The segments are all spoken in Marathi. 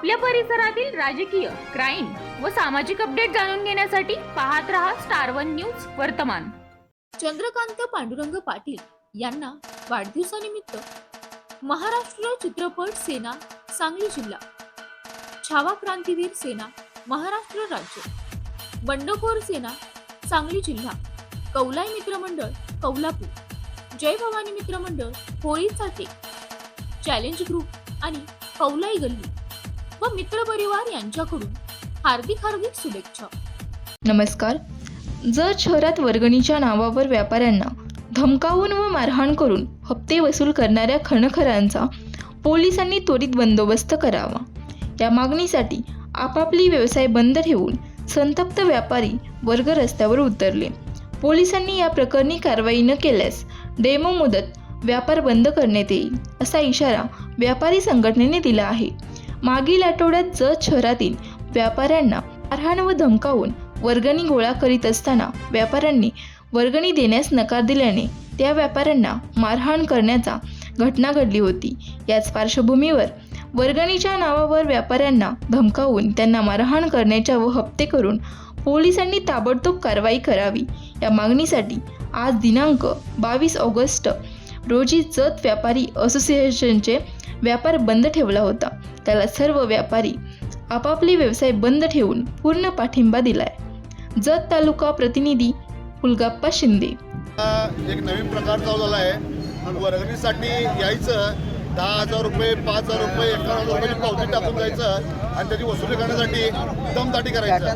आपल्या परिसरातील राजकीय क्राईम व सामाजिक अपडेट जाणून घेण्यासाठी पाहत रहा स्टार वन न्यूज वर्तमान. चंद्रकांत पांडुरंग पाटील यांना वाढदिवसानिमित्त महाराष्ट्र चित्रपट सेना सांगली जिल्हा छावा क्रांतीवीर सेना महाराष्ट्र राज्य बंडखोर सेना सांगली जिल्हा कौलाई मित्रमंडळ कौलापूर जय भवानी मित्रमंडळ होळी चाटे चॅलेंज ग्रुप आणि कौलाई गल्ली. व मित्र परिवार यांच्याकडून हार्दिक हार्दिक शुभेच्छा. नमस्कार. जर शहरात वर्गणीच्या नावावर व्यापाऱ्यांना धमकावून व मारहाण करून हप्ते वसूल करणाऱ्या खणखरांचा पोलिसांनी त्वरित बंदोबस्त करावा. या मागणीसाठी आपापली व्यवसाय बंद ठेवून संतप्त व्यापारी वर्ग रस्त्यावर उतरले. पोलिसांनी या प्रकरणी कारवाई न केल्यास डेमो मुदत व्यापार बंद करण्यात येईल असा इशारा व्यापारी संघटनेने दिला आहे. मागील आठवड्यात जत शहरातील व्यापाऱ्यांना मारहाण व धमकावून वर्गणी गोळा करीत असताना व्यापाऱ्यांनी वर्गणी देण्यास नकार दिल्याने त्या व्यापाऱ्यांना मारहाण करण्याचा घटना घडली होती. याच पार्श्वभूमीवर वर्गणीच्या नावावर व्यापाऱ्यांना धमकावून त्यांना मारहाण करण्याच्या व हप्ते करून पोलिसांनी ताबडतोब कारवाई करावी. या मागणीसाठी आज दिनांक बावीस ऑगस्ट रोजी जत व्यापारी असोसिएशनचे व्यापार बंद ठेवला होता. त्याला सर्व व्यापारी आपापले व्यवसाय बंद ठेवून पूर्ण पाठिंबा दिलाय. जत तालुका प्रतिनिधी हुलगाप्पा शिंदे. एक नवीन प्रकार चालू झाला आहे. वर्गणीसाठी यायचं दहा हजार रुपये पाच हजार रुपये एकावन्न हजार रुपयाची पावती टाकून जायचं आणि त्याची वसुली करण्यासाठी दमदाटी करायचं.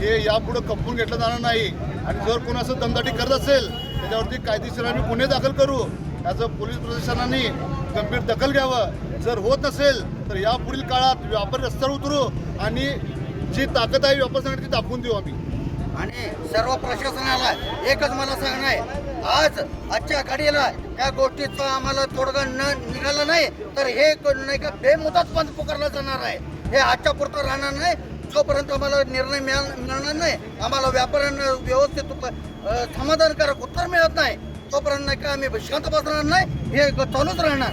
हे यापुढं कपून घेतलं जाणार नाही. आणि जर कोण असं दमदाटी करत असेल त्याच्यावरती कायदेशीर आम्ही गुन्हे दाखल करू. याचं पोलीस प्रशासनाने गंभीर दखल घ्यावं. जर होत नसेल तर या पुढील काळात व्यापारी रस्त्यावर उतरू आणि जी ताकद आहे व्यापाऱ्यांसाठी ती दाखवून देऊ आम्ही. आणि सर्व प्रशासनाला एकच मला सांगणं आहे आज आजच्या घडीला या गोष्टीचा आम्हाला तोडगा न निघाला नाही तर हे नाही का बेमुदत बंद पुकारलं जाणार आहे. हे आजच्या पुरतं राहणार नाही जोपर्यंत आम्हाला निर्णय मिळा मिळणार नाही आम्हाला व्यापाऱ्यांना व्यवस्थित समाधानकारक उत्तर मिळत नाही तोपर्यंत नाही का आम्ही शांत बसणार नाही हे चालूच राहणार.